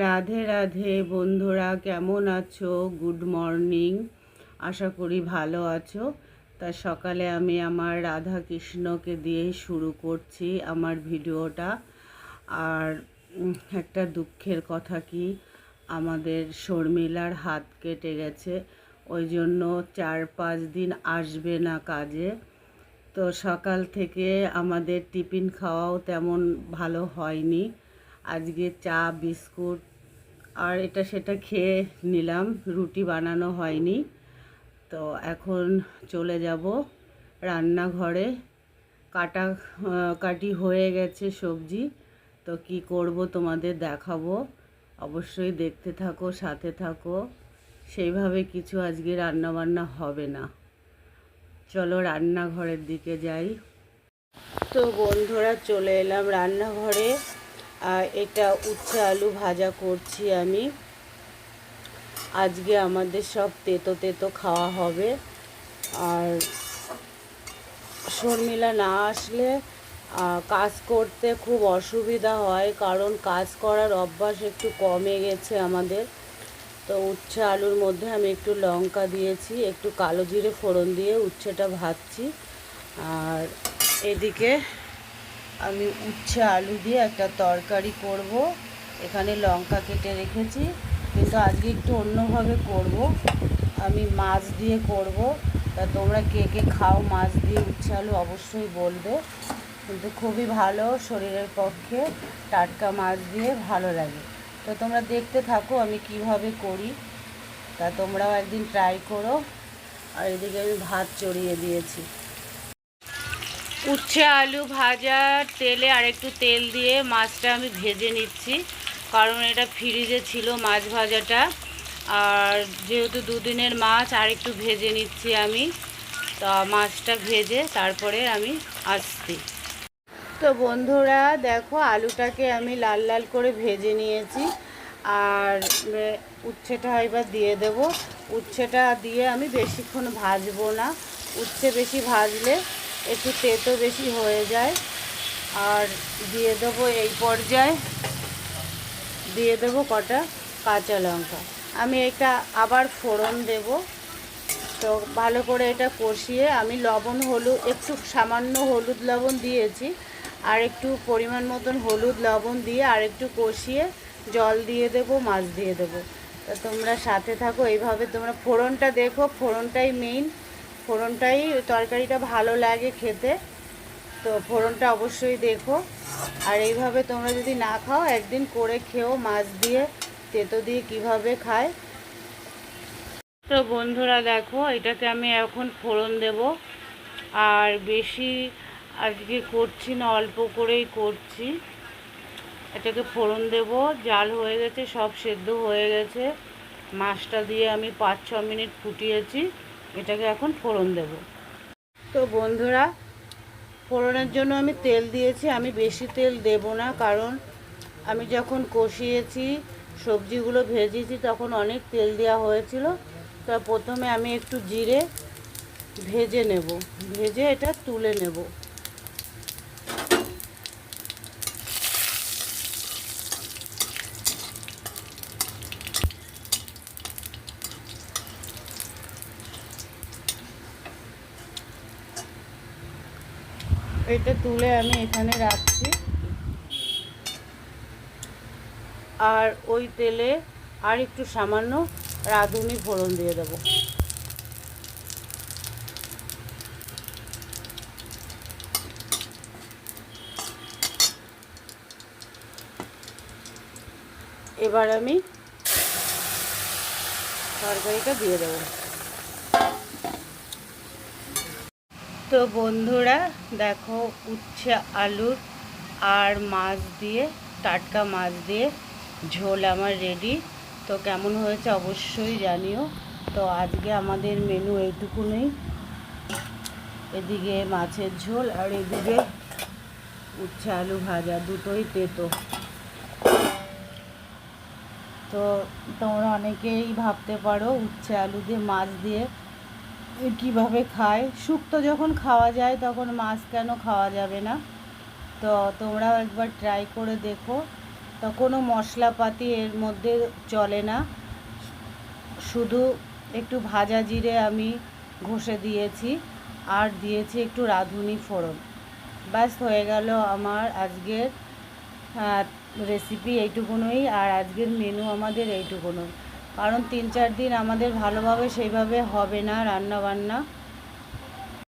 রাধে রাধে বন্ধুরা, কেমন আছো? গুড মর্নিং আশা করি ভালো আছো। তা সকালে আমি আমার রাধা কৃষ্ণকে দিয়ে শুরু করছি আমার ভিডিওটা। আর একটা দুঃখের কথা কি? আমাদের শর্মিলার হাত কেটে গেছে। ওই জন্য চার পাঁচ দিন আসবে না কাজে। তো সকাল থেকে আমাদের টিফিন খাওয়াও তেমন ভালো হয়নি। আজকে চা, বিস্কুট আর এটা সেটা খেয়ে নিলাম। রুটি বানানো হয়নি। তো এখন চলে যাব রান্নাঘরে। কাটা কাটি হয়ে গেছে সবজি। তো কি করব তোমাদের দেখাবো। অবশ্যই দেখতে থাকো, সাথে থাকো। সেইভাবে কিছু আজকে রান্না বান্না হবে না। চলো রান্নাঘরের দিকে যাই। তো বন্ধুরা চলে এলাম রান্নাঘরে। আর এটা উচ্ছে আলু ভাজা করছি আমি। আজকে আমাদের সব তেতো তেতো খাওয়া হবে। আর শর্মিলা না আসলে কাজ করতে খুব অসুবিধা হয়, কারণ কাজ করার অভ্যাস একটু কমে গেছে আমাদের। তো উচ্ছে আলুর মধ্যে আমি একটু লঙ্কা দিয়েছি, একটু কালো জিরে ফোড়ন দিয়ে উচ্ছেটা ভাজছি। আর এদিকে আমি উচ্ছে আলু দিয়ে একটা তরকারি করব। এখানে লঙ্কা কেটে রেখেছি। কিন্তু আজকে একটু অন্যভাবে করব। আমি মাছ দিয়ে করব। তা তোমরা কে কে খাও মাছ দিয়ে উচ্ছে আলু অবশ্যই বলবে। কিন্তু খুবই ভালো শরীরের পক্ষে টাটকা মাছ দিয়ে ভালো লাগে। তো তোমরা দেখতে থাকো আমি কীভাবে করি। তা তোমরাও একদিন ট্রাই করো। আর এদিকে আমি ভাত চড়িয়ে দিয়েছি। উচ্ছে, আলু ভাজা, তেলে আর একটু তেল দিয়ে মাছটা আমি ভেজে নিচ্ছি। কারণ এটা ফ্রিজে ছিল মাছ ভাজাটা। আর যেহেতু দুদিনের মাছ, আর একটু ভেজে নিচ্ছি আমি। তা মাছটা ভেজে তারপরে আমি আসছি। তো বন্ধুরা, দেখো আলুটাকে আমি লাল লাল করে ভেজে নিয়েছি। আর উচ্ছেটা এবার দিয়ে দেব। উচ্ছেটা দিয়ে আমি বেশিক্ষণ ভাজবো না। উচ্ছে বেশি ভাজলে একটু তেতো বেশি হয়ে যায়। আর দিয়ে দেবো এই পর্যায়ে, দিয়ে দেবো কটা কাঁচা লঙ্কা। আমি এটা আবার ফোড়ন দেব। তো ভালো করে এটা কষিয়ে আমি লবণ, হলুদ, একটু সামান্য হলুদ লবণ দিয়েছি। আর একটু পরিমাণ মতন হলুদ লবণ দিয়ে আর একটু কষিয়ে জল দিয়ে দেব, মাছ দিয়ে দেবো। তা তোমরা সাথে থাকো, এইভাবে তোমরা ফোড়নটা দেখো, ফোড়নটাই মেইন ফোড়নটাই তরকারিটা ভালো লাগে খেতে, তো ফোড়নটা অবশ্যই দেখো। আর এইভাবে তোমরা যদি না খাও, একদিন করে খেও মাছ দিয়ে, তেতো দিয়ে কীভাবে খায়। তো বন্ধুরা দেখো এটাকে আমি এখন ফোড়ন দেব। আর বেশি আজকে করছি না, অল্প করেই করছি। এটাকে ফোড়ন দেব, জাল হয়ে গেছে, সব সেদ্ধ হয়ে গেছে। মাছটা দিয়ে আমি পাঁচ ছ মিনিট ফুটিয়েছি। এটাকে এখন ফোড়ন দেব। তো বন্ধুরা, ফোড়নের জন্য আমি তেল দিয়েছি। আমি বেশি তেল দেব না, কারণ আমি যখন কষিয়েছি, সবজিগুলো ভেজেছি, তখন অনেক তেল দেওয়া হয়েছিল। তা প্রথমে আমি একটু জিরে ভেজে নেব। ভেজে এটা তুলে নেব। এটা তুলে আমি এখানে রাখছি। আর ওই তেলে আর একটু সামান্য রাঁধুনি ফোড়ন দিয়ে দেবো। এবার আমি তরকারিটা দিয়ে দেবো। তো বন্ধুরা, দেখো উচ্ছে আলুর আর মাছ দিয়ে, টাটকা মাছ দিয়ে ঝোল আমার রেডি তো কেমন হয়েছে অবশ্যই জানিও। তো আজকে আমাদের মেনু এইটুকুনই। এদিকে মাছের ঝোল আর এদিকে উচ্ছে আলু ভাজা দুটোই তেতো। তো তোমরা অনেকেই ভাবতে পারো উচ্ছে আলু দিয়ে মাছ দিয়ে কীভাবে খায়? শুক্তো যখন খাওয়া যায়, তখন মাছ কেন খাওয়া যাবে না? তো তোমরাও একবার ট্রাই করে দেখো। তা কোনো মশলাপাতি এর মধ্যে চলে না। শুধু একটু ভাজা জিরে আমি ঘষে দিয়েছি আর দিয়েছি একটু রাঁধুনি ফোড়ন। ব্যাস, হয়ে গেল আমার আজকের রেসিপি এইটুকুনই আর আজকের মেনু আমাদের এইটুকুনই। কারণ তিন চার দিন আমাদের ভালোভাবে সেইভাবে হবে না রান্না বান্না